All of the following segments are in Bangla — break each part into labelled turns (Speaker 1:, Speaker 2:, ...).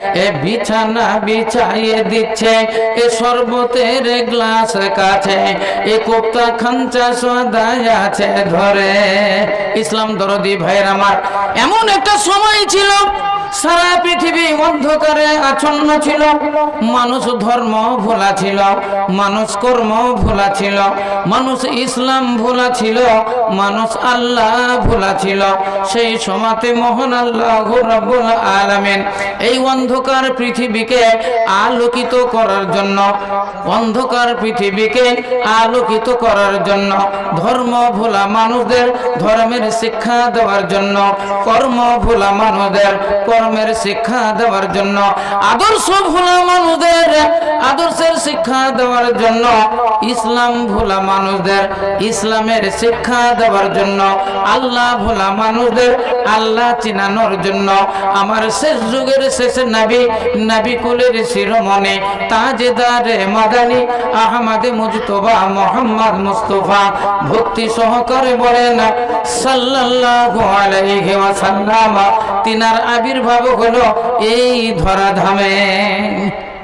Speaker 1: এ বিছানা বিছাইয়ে দিচ্ছে, এ শরবতের গ্লাস কাছে, এ কোপ্তা খাঞ্চা সদায় আছে ধরে ইসলাম দরদি ভাইয়ের আমার, এমন একটা সময় ছিল সারা পৃথিবী অন্ধকারে আচ্ছন্ন ছিল। মানুষ ধর্ম ভোলা ছিল। মানুষ কর্ম ভোলা ছিল। মানুষ ইসলাম ভোলা ছিল। মানুষ আল্লাহ ভোলা ছিল। সেই সমাতে মোহন আল্লাহ রব্বুল আলামিন এই অন্ধকার পৃথিবীকে আলোকিত করার জন্য, অন্ধকার পৃথিবীকে আলোকিত করার জন্য, ধর্ম ভোলা মানুষদের, ধর্মের শিক্ষা দেওয়ার জন্য, কর্ম ভোলা মানুষদের কর্মের শিক্ষা দেওয়ার জন্য, আদর্শ ভোলা মানুষদের, আদর্শের শিক্ষা দেওয়ার জন্য, ইসলাম ভোলা মানুষদের, ইসলামের শিক্ষা দেওয়ার জন্য, আল্লাহ ভোলা মানুষদের, আল্লাহ চিনানোর জন্য, আমার শেষ যুগের শেষ নাবি নাবি কুলের শিরোমণি, তাজেদারে মাদানি, আহমদে মুজতবা মোহাম্মদ মুস্তফা, ভক্তি সহকারে বলেন, সাল্লাল্লাহু আলাইহি ওয়াসাল্লাম, তিনার আবির্ভাব হলো এই ধরাধামে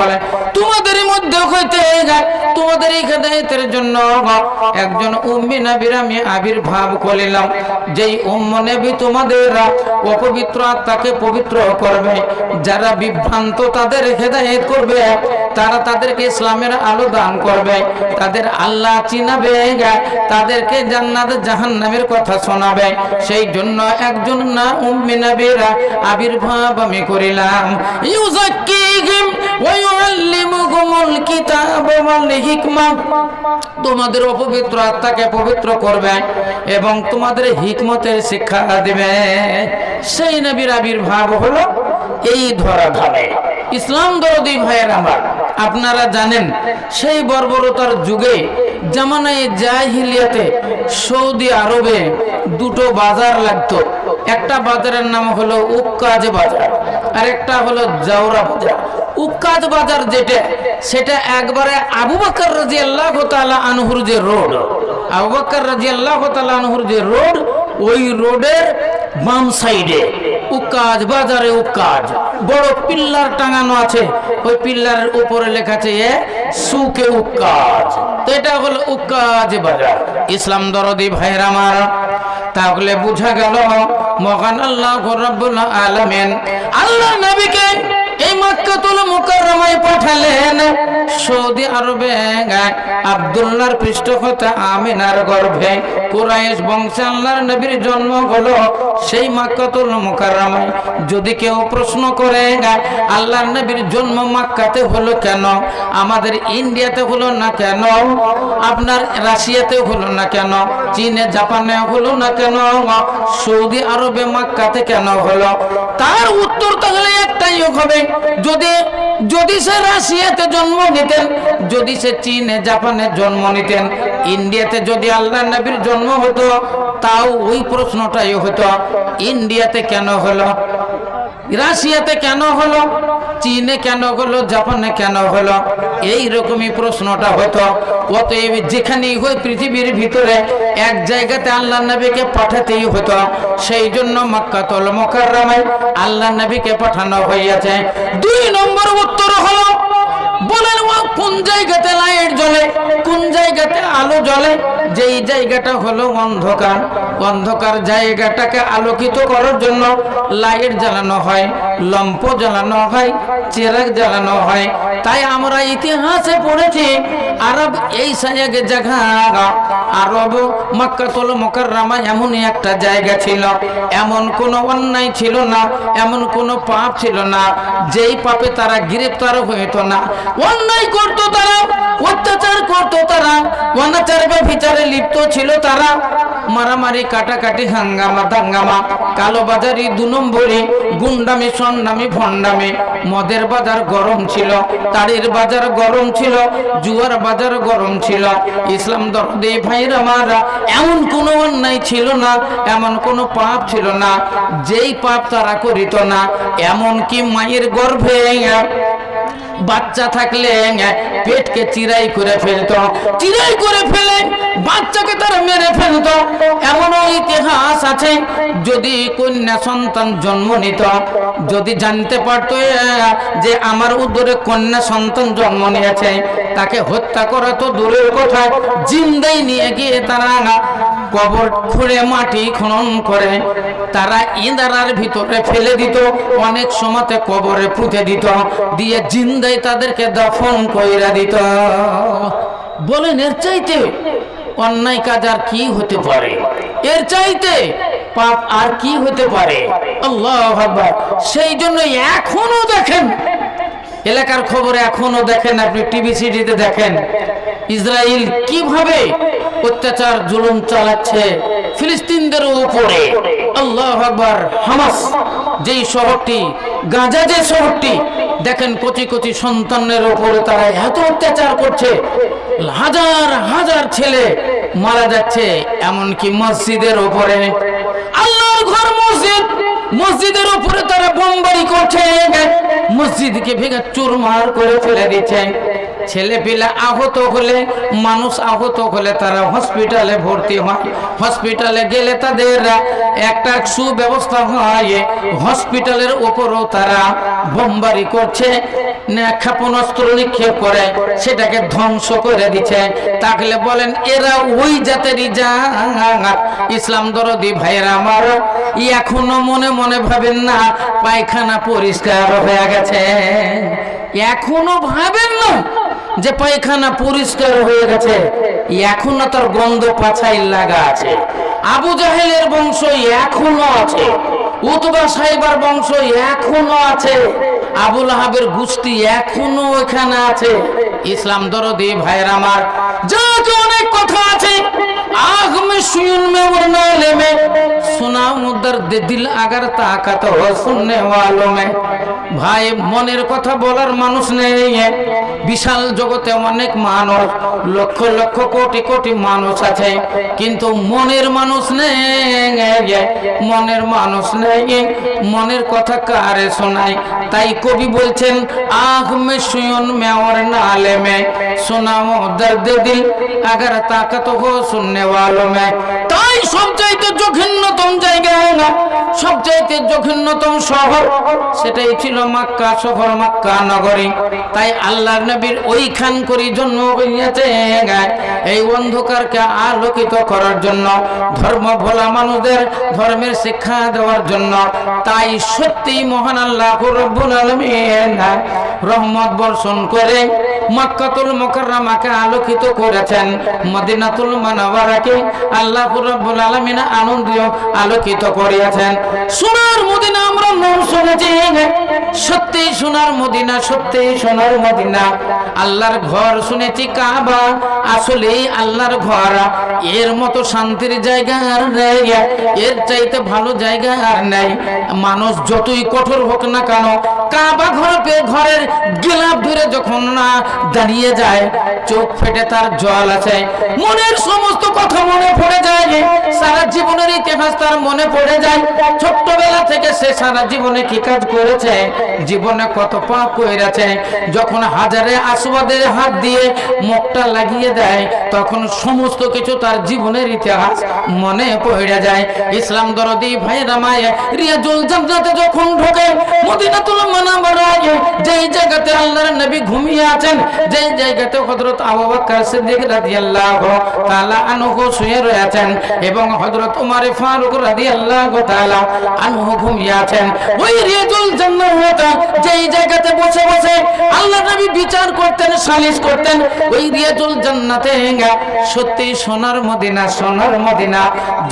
Speaker 1: বলে, তোমাদের মধ্যে হইতে যায়, তোমাদের এই হেদায়েতের জন্য একজন উম্মি নবীর আমি আবির্ভাব করিলাম, যেই উম্ম নবী তোমাদের অপবিত্র আত্মাকে পবিত্র করবে। যারা বিভ্রান্ত তাদের হেদায়েত করবে, তারা তাদেরকে ইসলামের আলো দান করবে। তাদের আল্লাহ চিনাবে, তাদেরকে জান্নাত জাহান্নামের কথা শোনাবে। সেই জন্য একজন না উম্মি নবীর আবির্ভাব আমি করিলাম। ইউজাক্কিহিম তোমাদের অপবিত্র আত্মাকে পবিত্র করবে এবং তোমাদের হিকমতের শিক্ষা দিবে। সেই নবীর আবির্ভাব হলো এই ধরা ধামে ইসলাম দরদি ভাইয়ের আমার, আপনারা জানেন, সেই বর্বরতার যুগে জামানায় জাহিলিয়াতে সৌদি আরবে দুটো বাজার লাগতো। একটা বাজারের নাম হলো উক্কাজ বাজার আর একটা হলো জাওরা বাজার। উক্কাজ বাজার যেটা, সেটা একবারে আবু বকর রাজি আল্লাহ আনহুর যে রোড। আবু বকর রাজি আল্লাহ আনহুর যে রোড, ওই রোডের বাম সাইডে উকাজ বাজারে উকাজ বড় পিল্লার টাঙানো আছে, ওই পিল্লারের উপরে লেখা আছে এ সুকে উকাজ তো এটা হলো উকাজ বাজার। ইসলাম দরদি ভাইয়ের আমার, তাহলে বুঝা গেল, মহান আল্লাহ রব্বুল আলামিন, আল্লাহ নবীকে এই মক্কাতুল মুকাররমায় পাঠালেন সৌদি আরবে আব্দুল্লাহর পৃষ্ঠপোষকতা আমিনার গর্ভে। কুরাইশ বংশে আল্লাহর নবীর জন্ম হলো সেই মক্কাতুল মুকাররমায়। যদি কেউ প্রশ্ন করে আল্লাহর নবীর জন্ম মক্কাতে হলো কেন? আমাদের ইন্ডিয়াতে হলো না কেন? আপনার রাশিয়াতে হলো না কেন? চীনে, জাপানে হলো না কেন? সৌদি আরবে মক্কাতে কেন হলো? তার উত্তর তাহলে একটাই হবে। যদি যদি সে রাশিয়াতে জন্ম নিতেন, যদি সে চীনে, জাপানে জন্ম নিতেন, ইন্ডিয়াতে যদি আল্লাহ নবীর জন্ম হতো, তাও ওই প্রশ্নটাই হতো, ইন্ডিয়াতে কেন হলো? রাশিয়াতে কেন হলো? চীনে কেন হলো? জাপানে কেন হলো? এই রকমই প্রশ্নটা হতো। অতএব যেখানেই হয় পৃথিবীর ভিতরে এক জায়গাতে আল্লাহ নবীকে পাঠাতেই হতো। সেই জন্য মক্কাতুল মুকাররমায় আল্লাহ নবীকে পাঠানো হইয়াছে দুই নম্বর উত্তর হলো, বলেন কোন জায়গাতে লাইট জ্বলে, কোন জায়গাতে আলো জ্বলে? যেই জায়গাটা হলো অন্ধকার অন্ধকার জায়গাটাকে আলোকিত করার জন্য লাইট জ্বালানো হয়, লম্প জ্বালানো হয় চেরাক জ্বালানো হয়। তাই আমরা ইতিহাসে পড়েছি, আরব এই সাজাগে জায়গা আরব মক্কাতুল মুকাররমা এমনই একটা জায়গা ছিল। এমন কোনো অন্যায় ছিল না, এমন কোনো পাপ ছিল না। যেই পাপে তারা গ্রেপ্তার হইতো না। অন্যায় করতো তারা, অত্যাচার করতো তারা, অনাচার বা বিচারে লিপ্ত ছিল তারা। মারামারি, কাটাকাটি, হাঙ্গামা, দাঙ্গামা, কালো বাজারি, দু নম্বরে, গুন্ডামি, সন্ডামি ভন্ডামি মদের বাজার গরম ছিল তাড়ির বাজার গরম ছিল, জুয়ার বাজার গরম ছিল। ইসলাম দরদে, ভাইরা মারা, এমন কোনো অন্যায় ছিল না, এমন কোনো পাপ ছিল না। যেই পাপ তারা করিত না এমন কি মায়ের গর্ভে বাচ্চা থাকলে পেটকে চিরাই করে ফেলতো। চিরাই করে ফেলে বাচ্চাকে তারা মেরে ফেলতো। এমনও ইতিহাস আছে, যদি কন্যা সন্তান জন্ম নিত, যদি জানতে পারতো যে আমার উদরে কন্যা সন্তান জন্ম নিয়েছে, তাকে হত্যা করা তো দূরের কথা। জিন্দাই নিয়ে গিয়ে তারা কবর খুঁড়ে মাটি খনন করে, তারা ইঁদারার ভিতরে ফেলে দিত, অনেক সময়তে কবরে পুঁতে দিত, দিয়ে জিন্দাই তাদেরকে দফন কইরা দিত। বলেন, এর চাইতে অন্যায় কাজ আর কি হতে পারে? এর চাইতে পাপ আর কি হতে পারে? আল্লাহ। সেই জন্য এখনও দেখেন, এলাকার খবর এখনও দেখেন, আপনি টিভি সিডিতে দেখেন ইসরায়েল কীভাবে অত্যাচার, জুলুম চালাচ্ছে ফিলিস্তিনদের উপরে? আল্লাহ আকবার, হামাস। যেই শহরটি, গাজা যে শহরটি, দেখেন কচি কচি সন্তানের উপরে তারা এত অত্যাচার করছে। হাজার হাজার ছেলে মারা যাচ্ছে, এমনকি মসজিদের উপরে। আল্লাহর ঘর মসজিদ, মসজিদের উপরে তারা বোমবারি করছে। মসজিদকে ভেঙে চুরমার করে ফেলে দিচ্ছে। ছেলে পিলা আহত হলে, মানুষ আহত হলে তারা হসপিটালে ভর্তি হয়। হসপিটালে গেলে তাদের একটা সুব্যবস্থা হয়। হসপিটালের উপরও তারা বোমবারি করছে ক্ষেপণাস্ত্র নিক্ষেপ করে, সেটাকে ধ্বংস করে দিচ্ছে। তাহলে বলেন, এরা ওই জাতেরই যা ইসলাম দরদি ভাইয়েরা আমার, এখনও মনে মনে ভাবেন না, পায়খানা পরিষ্কার হয়ে গেছে। এখনও ভাবেন না। যে পায়খানা পরিষ্কার হয়ে গেছে, এখনও তার গন্ধ পাছাই লাগা আছে। আবু জাহেলের বংশ এখনও আছে, উতবা সাহেবার বংশ এখনও আছে, আবুল আহাবের গুষ্টি এখনও এখানে আছে। ইসলাম দরদি ভাইয়ের আমার যাকে অনেক কথা আছে आग में सुन में वरना ले में सुना दर्द दिल अगर ताकत हो सुनने वालों में ভাই মনের কথা বলার মানুষ নেই বিশাল জগতে অনেক মানুষ লক্ষ লক্ষ কোটি কোটি মানুষ আছে কিন্তু মনের মানুষ নেই মনের মানুষ নেই মনের কথা কারে শোনায় তাই কবি বলছেন আখ মে সুয়ন মে और नाले में सुनाओ दर्द दिल अगर ताकत हो सुनने वालों में তাই সবচাইতে জঘন্যতম জায়গা না? সবচাইতে জঘন্যতম শহর, সেটাই ছিল মক্কা, শহর মক্কা নগরী। তাই আল্লাহ নবীর ওইখান করি জন্ম হইয়াছে এই অন্ধকারকে আলোকিত করার জন্য, ধর্ম ভোলা মানুষদের ধর্মের শিক্ষা দেওয়ার জন্য, তাই সত্যি মহান আল্লাহ রব্বুল আলামিন রহমত বর্ষণ করে মক্কাতুল মুকাররমাকে আলোকিত করেছেন, মদিনাতুল মানওয়ারাকে আল্লাহ রাব্বুল আলামিন আনন্দিত, আলোকিত করিয়াছেন। সোনার মদিনা আমরা নাম শুনেছি, সত্যি সোনার মদিনা, সত্যি সোনার মদিনা। আল্লাহর ঘর শুনেছি কাবা, আসলেই আল্লাহর ঘর। এর মতো শান্তির জায়গা আর নেই, এর চাইতে ভালো জায়গা আর নেই। মানুষ যতই কঠোর হোক না কেন, কাবা ঘর ঘরের যখন না দাঁড়িয়ে যায়, চোখ ফেটে তার জল আছে। মনের সমস্ত কথা মনে পড়ে যায়। সারা জীবনের ইতিহাস তার মনে পড়ে যায়। ছোট্টবেলা থেকে সে সারা জীবনে কি কাজ করেছে? জীবনে কত পাপ করেছে যখন হাজারে আসবাদের হাত দিয়ে মুখটা লাগিয়ে দেয়, তখন সমস্ত কিছু তার জীবনের ইতিহাস মনে পড়ে যায়। ইসলাম দরদি ভাই রামায় রিয়াজুল জান্নাতে যখন ঢোকে, মদিনাতুল মানাবারায়, যেই জায়গাতে আল্লাহর নবী ঘুমিয়ে আছেন। যেই জায়গাতে নবী বিচার করতেন, সালিশ করতেন, ওই রিয়াজুল জান্নাতে সত্যি সোনার মদিনা সোনার মদিনা,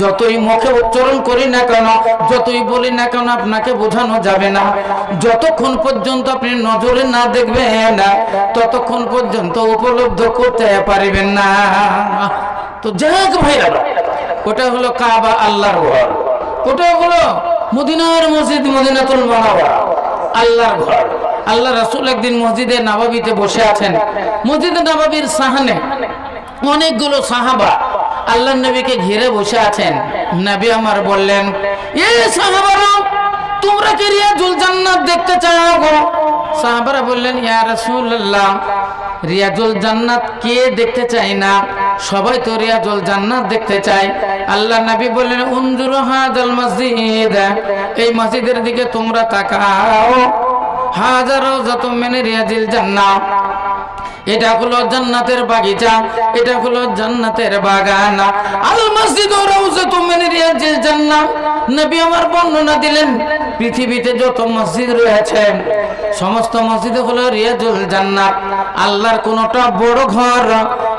Speaker 1: যতই মুখে উচ্চারণ করি না কেন, যতই বলি না কেন আপনাকে বোঝানো যাবে না। যতক্ষণ পর্যন্ত আপনি নজরে না দেখবেন ততক্ষণ পর্যন্ত উপলব্ধ করতে পারবেন না। তো যাক ভাইরা, ওটা হলো কাবা আল্লাহর ঘর। ওটা হলো মদিনার মসজিদ মদিনাতুল মানাওয়ারা, আল্লাহর ঘর। আল্লাহ রাসূল একদিন মসজিদে নবাবিতে বসে আছেন। মসজিদে নবাবির সাহানে অনেকগুলো সাহাবা আল্লাহ নবীকে ঘিরে বসে আছেন। নবী আমার বললেন, এ সাহাবারা, তোমরা কি রিয়াজুল জান্নাত দেখতে চাও গো? সাহাবারা বললেন, ইয়া রাসূলুল্লাহ, রিয়াজুল জান্নাত কে দেখতে চায় না? সবাই তো রিয়াজুল জান্নাত দেখতে চায়। আল্লাহ নবী বললেন, উনজুর হাদাল মসজিদ, এই মসজিদের দিকে তোমরা তাকাও। হাজারো যত মেনে রিয়াজিল জান্নাত। এটা হলো জান্নাতের বাগিচা, এটা হলো জান্নাতের বাগান। আল মসজিদ ও রাউজাতু মিন রিয়াজিল জান্নাত। নবী আমার বর্ণনা দিলেন, পৃথিবীতে যত মসজিদ রয়েছে, সমস্ত মসজিদ হলো রিয়াজুল জান্নাত। আল্লাহর কোনটা বড় ঘর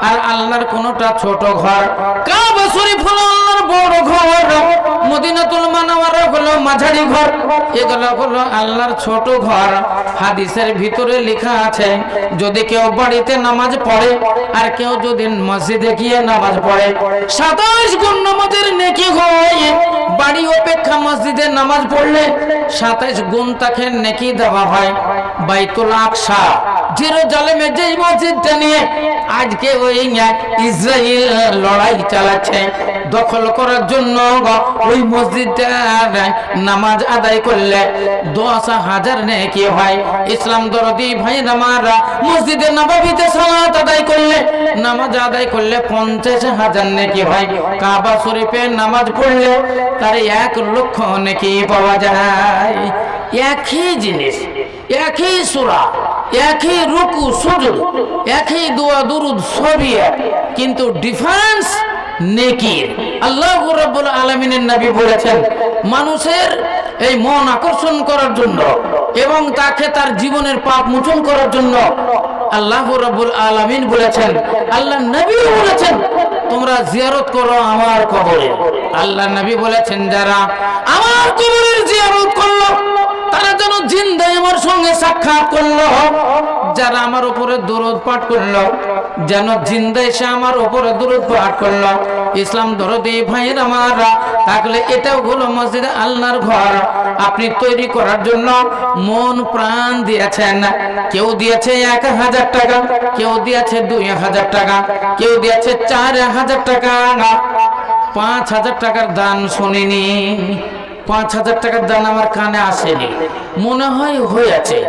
Speaker 1: আর আল্লাহর কোনটা ছোট ঘর। কাবা শরীফ হলো আল্লাহর বড় ঘর। নামাজ পড়ে আর কেউ যদি মসজিদে গিয়ে নামাজ পড়ে, সাতাশ গুণ নামাজের নেকি বাড়ি অপেক্ষা মসজিদে নামাজ পড়লে সাতাশ গুণ তাকে নেকি দেওয়া হয়। বাইতুল আকসা। জেরুজালেমে যেই মসজিদটা নিয়ে আজকে ওই ইসরায়েল লড়াই চালাচ্ছে। দখল করার জন্য ওই মসজিদটা নামাজ আদায় করলে দশ হাজার নেকি হয়। ইসলাম দরদি ভাই নামারা মসজিদে নবাবিতে সালাত আদায় করলে, নামাজ আদায় করলে পঞ্চাশ হাজার নে নেকি হয়। কাবা শরীফে নামাজ পড়লে তার এক লক্ষ নেকি পাওয়া যায়। একই জিনিস, একই সুরা। একই রুকু সুজুদ একই দোয়া, দুরুদ, সবই এক। কিন্তু ডিফারেন্স নেকির। আল্লাহ রাব্বুল আলামিনের নবী বলেছেন, মানুষের এই মন আকর্ষণ করার জন্য এবং তাকে তার জীবনের পাপ মোচন করার জন্য আল্লাহ রাব্বুল আলামিন বলেছেন আল্লাহ নবীও বলেছেন, তোমরা জিয়ারত করো আমার কবরে। আল্লাহ নবী বলেছেন, যারা আমার কবরের জিয়ারত করল তারা যেন জিন্দায় আমার সঙ্গে সাক্ষাৎ করল। যারা আমার উপরে দরদ পাঠ করল, যেন জিন্দা এসে আমার উপরে দরদ পাঠ করল। ইসলাম দরদি ভাইয়ের আমার, থাকলে এটাও হলো মসজিদ আল্লাহর ঘর। আপনি তৈরি করার জন্য মন প্রাণ দিয়েছেন। কেউ দিয়েছে এক হাজার টাকা, কেউ দিয়েছে দুই হাজার টাকা, কেউ দিয়েছে চার হাজার টাকা। পাঁচ হাজার টাকার দান শুনিনি। পাঁচ হাজার টাকার দান আমার কানে আসেনি। মনে হয় হয়েছে।